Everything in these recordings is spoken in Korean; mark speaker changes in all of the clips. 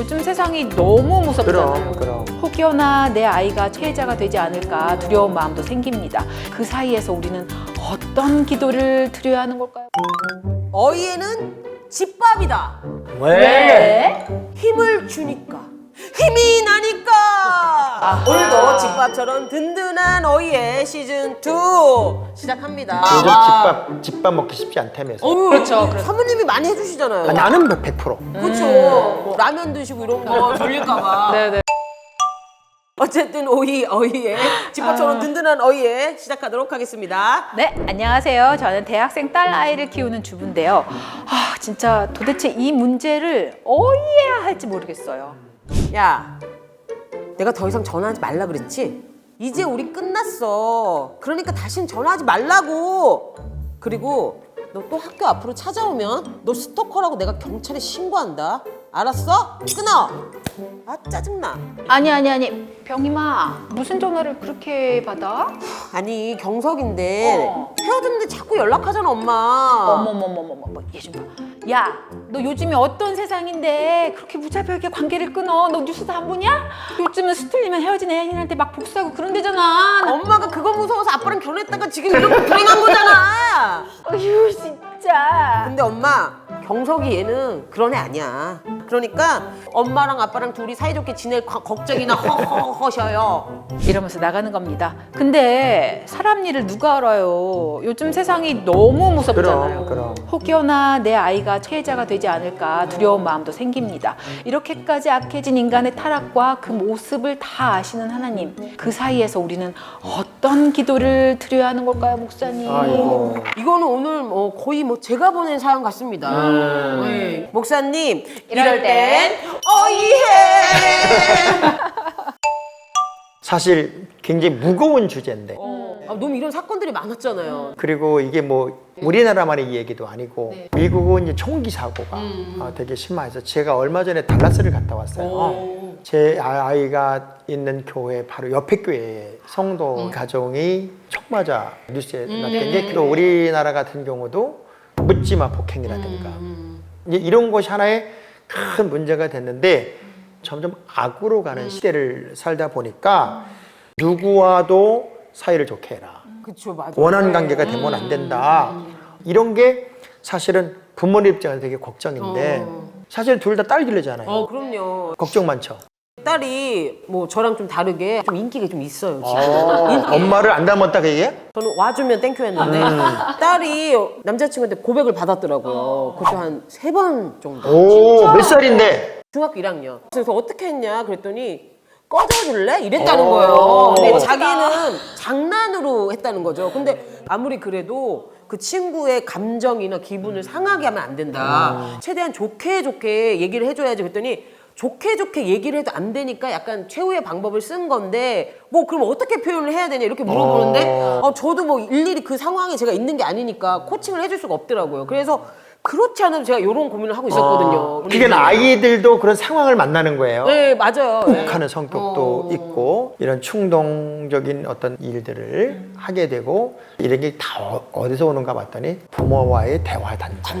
Speaker 1: 요즘 세상이 너무 무섭잖아요.
Speaker 2: 그럼 그럼
Speaker 1: 혹여나 내 아이가 피해자가 되지 않을까 두려운 마음도 생깁니다. 그 사이에서 우리는 어떤 기도를 드려야 하는 걸까요?
Speaker 3: 어이에는 집밥이다.
Speaker 2: 왜?
Speaker 3: 힘을 주니까. 힘이 나니까. 오늘도 집밥처럼 든든한 어이의 시즌 2 시작합니다.
Speaker 2: 요즘 집밥 집밥 먹기 쉽지 않다면서
Speaker 3: 어우,
Speaker 1: 그렇죠, 그렇죠.
Speaker 3: 사모님이 많이 해주시잖아요.
Speaker 2: 아, 나는 100%
Speaker 3: 그렇죠. 뭐 라면 드시고 이런 거 졸릴까봐.
Speaker 1: 네네.
Speaker 3: 어쨌든 오이 어이의 집밥처럼 든든한 어이의 시작하도록 하겠습니다.
Speaker 1: 네, 안녕하세요. 저는 대학생 딸 아이를 키우는 주부인데요. 아, 진짜 도대체 이 문제를 어이해야 할지 모르겠어요.
Speaker 3: 야, 내가 더 이상 전화하지 말라 그랬지? 이제 우리 끝났어. 그러니까 다시는 전화하지 말라고. 그리고 너 또 학교 앞으로 찾아오면 너 스토커라고 내가 경찰에 신고한다. 알았어? 끊어. 아 짜증나.
Speaker 1: 아니, 아니, 아니. 병임아, 무슨 전화를 그렇게 받아?
Speaker 3: 아니 경석인데
Speaker 1: 어.
Speaker 3: 헤어졌는데 자꾸 연락하잖아 엄마.
Speaker 1: 어머머머머머, 얘좀 봐. 야, 너 요즘에 어떤 세상인데 그렇게 무자비하게 관계를 끊어? 너 뉴스 다안 보냐? 요즘은 스틀리면 헤어진 애인한테 막 복수하고 그런 데잖아. 나-
Speaker 3: 엄마가 그거 무서워서 아빠랑 결혼했다가 지금 이렇게 불행한 거잖아.
Speaker 1: 어휴, 진짜.
Speaker 3: 근데 엄마 경석이 얘는 그런 애 아니야. 그러니까 엄마랑 아빠랑 둘이 사이좋게 지낼 거- 걱정이나 허허허셔요.
Speaker 1: 이러면서 나가는 겁니다. 근데 사람 일을 누가 알아요? 요즘 세상이 너무 무섭잖아요.
Speaker 2: 그럼 그럼
Speaker 1: 혹여나 내 아이가 피해자가 되지 않을까 두려운 마음도 생깁니다. 이렇게까지 악해진 인간의 타락과 그 모습을 다 아시는 하나님. 그 사이에서 우리는 어떤 기도를 드려야 하는 걸까요, 목사님?
Speaker 2: 아이고
Speaker 3: 이거는 오늘 뭐 거의 뭐 제가 보낸 사연 같습니다.
Speaker 2: 음.
Speaker 3: 네. 목사님
Speaker 1: 이럴 땐
Speaker 3: 어이해.
Speaker 2: 사실 굉장히 무거운 주제인데
Speaker 3: 아, 너무 이런 사건들이 많았잖아요.
Speaker 2: 그리고 이게 뭐 우리나라만의 이야기도 아니고
Speaker 1: 네.
Speaker 2: 미국은 이제 총기 사고가
Speaker 3: 음.
Speaker 2: 어, 되게 심해서 제가 얼마 전에 달라스를 갔다 왔어요. 제 아- 아이가 있는 교회 바로 옆에 교회에 성도
Speaker 3: 음.
Speaker 2: 가정이 총 맞아 뉴스에 났던 게 그리고 우리나라 같은 경우도 묻지마 폭행이라든가
Speaker 3: 음.
Speaker 2: 이제 이런 것이 하나의 큰 문제가 됐는데 점점 악으로 가는
Speaker 3: 음.
Speaker 2: 시대를 살다 보니까 누구와도 사이를 좋게 해라.
Speaker 3: 그쵸 맞아.
Speaker 2: 원한 관계가 되면 안 된다. 이런 게 사실은 부모님 입장에서 되게 걱정인데 사실 둘 다 딸 길르잖아요.
Speaker 3: 어 그럼요.
Speaker 2: 걱정 많죠.
Speaker 3: 딸이 뭐 저랑 좀 다르게 좀 인기가 좀 있어요. 지금.
Speaker 2: 어, 엄마를 안 닮았다 그게?
Speaker 3: 저는 와주면 땡큐 했는데 딸이 남자친구한테 고백을 받았더라고요. 그것도 한 세 번 정도.
Speaker 2: 오, 몇 살인데?
Speaker 3: 중학교 1학년. 그래서 어떻게 했냐 그랬더니 꺼져줄래? 이랬다는 거예요. 근데 자기는 장난으로 했다는 거죠. 근데 아무리 그래도 그 친구의 감정이나 기분을 상하게 하면 안 된다. 최대한 좋게 좋게 얘기를 해줘야지 그랬더니 좋게 좋게 얘기를 해도 안 되니까 약간 최후의 방법을 쓴 건데 뭐 그럼 어떻게 표현을 해야 되냐 이렇게 물어보는데 어, 저도 뭐 일일이 그 상황에 제가 있는 게 아니니까 코칭을 해줄 수가 없더라고요. 그래서 그렇지 않아도 제가 이런 고민을 하고 있었거든요.
Speaker 2: 그게 아이들도 그런 상황을 만나는 거예요.
Speaker 3: 네 맞아요. 네.
Speaker 2: 욱하는 성격도
Speaker 3: 어.
Speaker 2: 있고 이런 충동적인 어떤 일들을 하게 되고 이런 게 다 어디서 오는가 봤더니 부모와의 대화 단절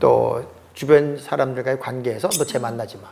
Speaker 2: 또 주변 사람들과의 관계에서 너 쟤 만나지 마.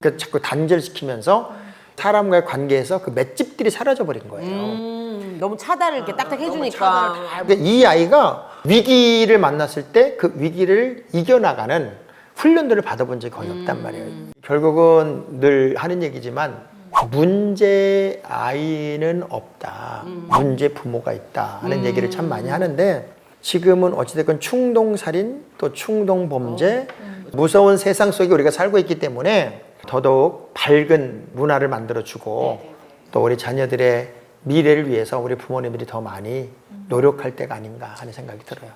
Speaker 2: 그 자꾸 단절시키면서 사람과의 관계에서 그 맷집들이 사라져 버린 거예요.
Speaker 3: 음, 너무 차단을 이렇게 딱딱 해주니까.
Speaker 2: 근데 이 아이가 위기를 만났을 때 그 위기를 이겨나가는 훈련들을 받아본 적이 거의 없단 말이에요. 결국은 늘 하는 얘기지만 문제 아이는 없다. 문제 부모가 있다. 하는 얘기를 참 많이 하는데 지금은 어찌됐건 충동살인 또 충동범죄 무서운 세상 속에 우리가 살고 있기 때문에 더더욱 밝은 문화를 만들어주고 또 우리 자녀들의 미래를 위해서 우리 부모님들이 더 많이 노력할 때가 아닌가 하는 생각이 들어요.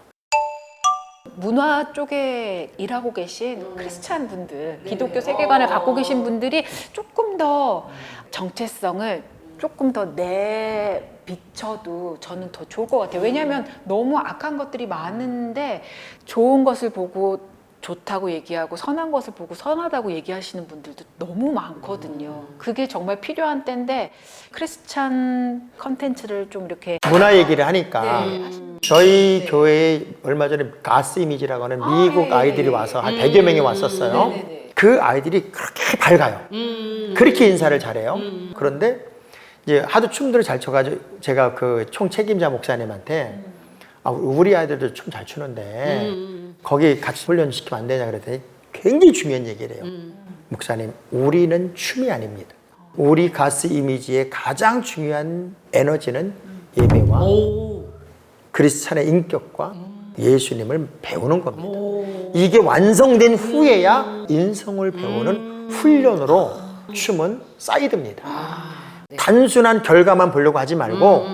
Speaker 1: 문화 쪽에 일하고 계신 크리스찬 분들, 기독교 세계관을 갖고 계신 분들이 조금 더 정체성을 조금 더 내 비쳐도 저는 더 좋을 것 같아요. 왜냐하면 너무 악한 것들이 많은데 좋은 것을 보고 좋다고 얘기하고 선한 것을 보고 선하다고 얘기하시는 분들도 너무 많거든요. 그게 정말 필요한 때인데 크리스찬 컨텐츠를 좀 이렇게
Speaker 2: 문화 얘기를 하니까
Speaker 1: 네.
Speaker 2: 저희 교회에 얼마 전에 가스 이미지라고 하는 미국
Speaker 1: 네,
Speaker 2: 아이들이
Speaker 1: 네.
Speaker 2: 와서 한 100여 명이 왔었어요.
Speaker 1: 네, 네, 네.
Speaker 2: 그 아이들이 그렇게 밝아요. 그렇게 인사를 잘해요. 그런데 이제 하도 춤들을 잘 춰가지고 제가 그 총 책임자 목사님한테 아, 우리 아이들도 춤 잘 추는데 거기 같이 훈련 시키면 안 되냐 그랬더니 굉장히 중요한 얘기를 해요. 목사님, 우리는 춤이 아닙니다. 우리 가스 이미지의 가장 중요한 에너지는 예배와 크리스찬의 인격과 예수님을 배우는 겁니다. 이게 완성된 후에야 인성을 배우는 훈련으로 춤은 사이드입니다. 단순한 결과만 보려고 하지 말고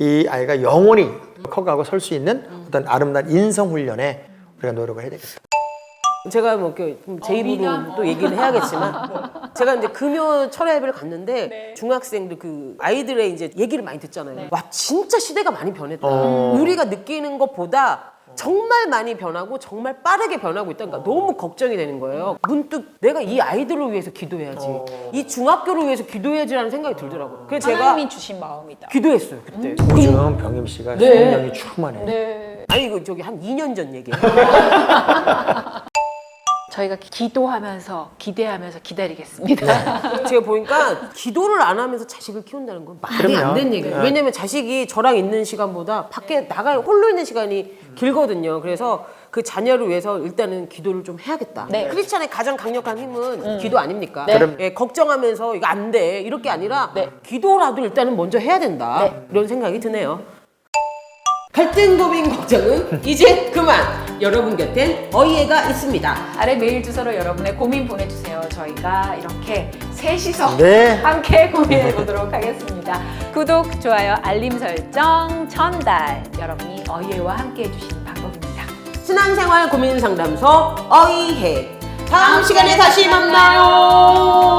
Speaker 2: 이 아이가 영원히 커가고 설 수 있는 어떤 아름다운 인성 훈련에 우리가 노력을 해야 되겠습니다.
Speaker 3: 제가 뭐제 입으로 또 얘기는 해야겠지만 제가 이제 금요 철야예배를 갔는데 중학생들 그 아이들의 이제 얘기를 많이 듣잖아요. 와 진짜 시대가 많이 변했다.
Speaker 2: 어.
Speaker 3: 우리가 느끼는 것보다 정말 많이 변하고 정말 빠르게 변하고 있다니까 너무 걱정이 되는 거예요. 문득 내가 이 아이들을 위해서 기도해야지, 이 중학교를 위해서 기도해야지라는 생각이 들더라고요. 그래서 제가
Speaker 1: 하나님이 주신 마음이다.
Speaker 3: 기도했어요 그때.
Speaker 2: 요즘 병임 씨가
Speaker 3: 네.
Speaker 2: 성령이 충만해.
Speaker 1: 네.
Speaker 3: 아니 이거 저기 한 2년 전 얘기예요.
Speaker 1: 저희가 기도하면서 기대하면서 기다리겠습니다.
Speaker 3: 제가 보니까 기도를 안 하면서 자식을 키운다는 건 말이
Speaker 2: 그럼요.
Speaker 3: 안 되는 얘기예요.
Speaker 2: 네.
Speaker 3: 왜냐면 자식이 저랑 있는 시간보다 밖에 나가 홀로 있는 시간이 길거든요. 그래서 그 자녀를 위해서 일단은 기도를 좀 해야겠다.
Speaker 1: 네.
Speaker 3: 크리스찬의 가장 강력한 힘은 기도 아닙니까?
Speaker 1: 네.
Speaker 2: 그럼-
Speaker 3: 예, 걱정하면서 이거 안 돼. 이렇게 아니라
Speaker 1: 네.
Speaker 3: 기도라도 일단은 먼저 해야 된다.
Speaker 1: 네.
Speaker 3: 이런 생각이 드네요. 갈등 고민 걱정은 이제 그만. 여러분 곁엔 어이해가 있습니다.
Speaker 1: 아래 메일 주소로 여러분의 고민 보내주세요. 저희가 이렇게 셋이서
Speaker 2: 네.
Speaker 1: 함께 고민해 보도록 하겠습니다. 구독, 좋아요, 알림 설정, 전달. 여러분이 어예와 함께 해주시는 방법입니다.
Speaker 3: 신앙생활 고민 상담소 어이해. 다음 시간에 다시 만나요.